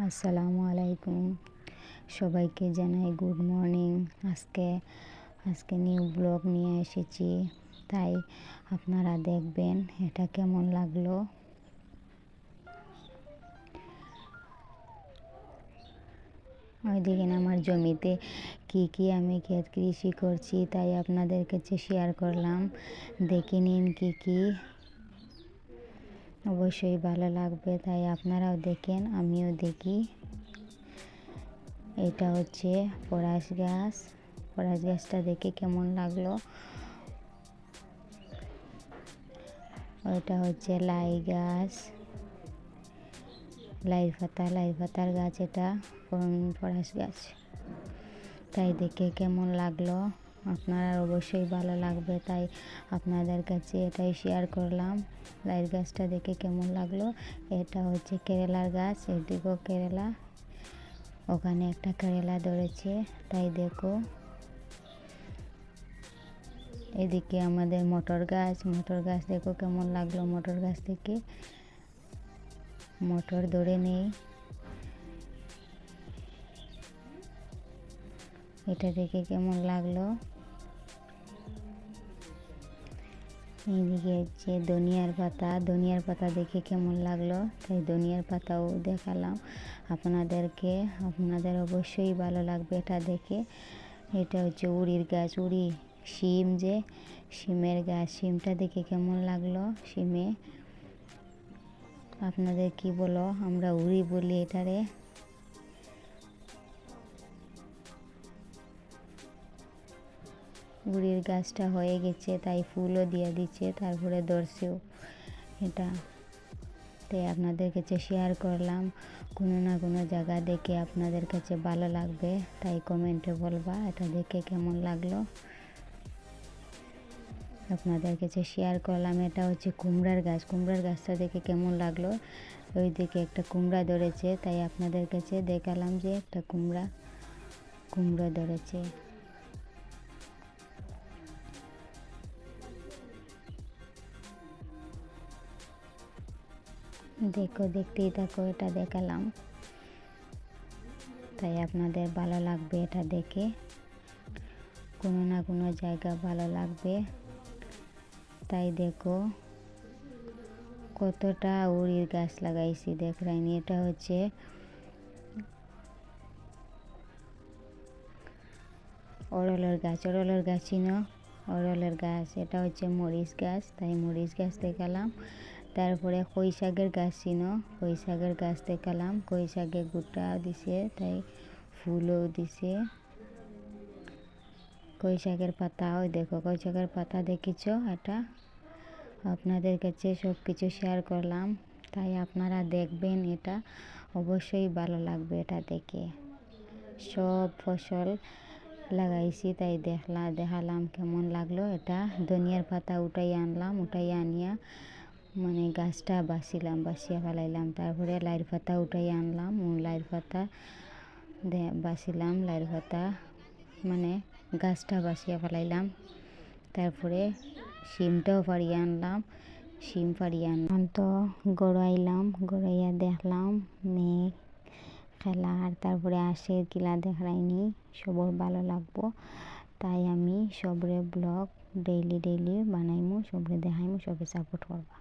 আসসালামু আলাইকুম। সবাইকে জানাই গুড মর্নিং আজকে আজকে নিউ ব্লগ নিয়ে এসেছি। তাই আপনারা দেখবেন এটা কেমন লাগল। ওইদিকে আমার জমিতে কি কি আমি ক্ষেত কৃষি করছি তাই আপনাদের কাছে শেয়ার করলাম, দেখে নিন কী কী। অবশ্যই ভালো লাগবে, তাই আপনারাও দেখেন, আমিও দেখি। এটা হচ্ছে পরাশ গাছ। পরাশ গাছটা দেখে কেমন লাগল? ওইটা হচ্ছে লাই গাছ। লাই পাতা, লাই পাতার গাছ এটা, পরাশ গাছ। তাই দেখে কেমন লাগল? আপনার অবশ্যই ভালো লাগবে, তাই আপনাদের কাছে এটাই শেয়ার করলাম। লাইট গাছটা দেখে কেমন লাগল? এটা হচ্ছে কেরালার গাছ, এদিকেও কেরালা। ওখানে একটা কেরেলা ধরেছে, তাই দেখো। এদিকে আমাদের মটর গাছ মটর গাছ দেখো কেমন লাগল মটর গাছ থেকে। মটর ধরে নেই। এটা দেখে কেমন লাগল? এইদিকে হচ্ছে ধনিয়ার পাতা ধনিয়ার পাতা দেখে কেমন লাগল? তাই ধনিয়ার পাতাও দেখালাম। আপনাদেরকে, আপনাদের অবশ্যই ভালো লাগবে এটা দেখে। এটা হচ্ছে উড়ির গাছ, উড়ি, শিম যে, শিমের গাছ, শিমটা দেখে কেমন লাগল শিমে? আপনাদের কি বলো? আমরা উড়ি বলি এটারে। গুড়ির গাছটা হয়ে গেছে, তাই ফুলও দিয়ে দিচ্ছে, তারপরে দর্শেও এটা তাই আপনাদের কাছে শেয়ার করলাম। কোনো না কোনো জায়গা দেখে আপনাদের কাছে ভালো লাগবে, তাই কমেন্টে বলবা, এটা দেখে কেমন লাগল। আপনাদের কাছে শেয়ার করলাম, এটা হচ্ছে কুমড়ার গাছ। কুমড়ার গাছটা দেখে কেমন লাগল? ওই দিকে একটা কুমড়া ধরেছে, তাই আপনাদের কাছে দেখালাম যে একটা কুমড়া, কুমড়ো ধরেছে। দেখো, দেখতেই থাকো, এটা দেখালাম। তাই আপনাদের ভালো লাগবে এটা দেখে। কোনো না কোনো জায়গা ভালো লাগবে। তাই দেখো, কতটা উড়ির গাছ লাগাইছি, দেখলাইনি। এটা হচ্ছে অরলের গাছ অরলের গাছ চিনো অরলের গাছ। এটা হচ্ছে মরিচ গাছ, তাই মরিচ গাছ দেখালাম। তারপরে কই শাকের গাছ ছিল কই শাকের গাছ দেখালাম কই শাকে গুটা দিছে, তাই ফুলও দিছে। কই শাকের পাতাও দেখো কই শাকের পাতা দেখেছ এটা আপনাদের কাছে সব কিছু শেয়ার করলাম, তাই আপনারা দেখবেন এটা, অবশ্যই ভালো লাগবে এটা দেখে। সব ফসল লাগাইছি, তাই দেখলা, দেখালাম কেমন লাগল এটা। ধনিয়ার পাতা উঠাই আনলাম উঠাই আনিয়া মানে গাছটা বাছিলাম বাছিয়া ফেলাইলাম। তারপরে লাইর পাতা উঠাই আনলাম লাইর পাতা বাছিলাম লাইর পাতা মানে গাছটা বাছিয়া ফেলাইলাম। তারপরে শিমটাও ফাড়িয়ে আনলাম, শিম ফাড়িয়ে আনলাম তো গড়াইলাম, গড়াইয়া দেখলাম মেঘ, খেলা। আর তারপরে আসে কিলা দেখাইনি, সবর ভালো লাগবো। তাই আমি সবরে ব্লগ ডেইলি ডেইলি বানাইমু, সবরে দেখাইমু সবে সাপোর্ট করবা।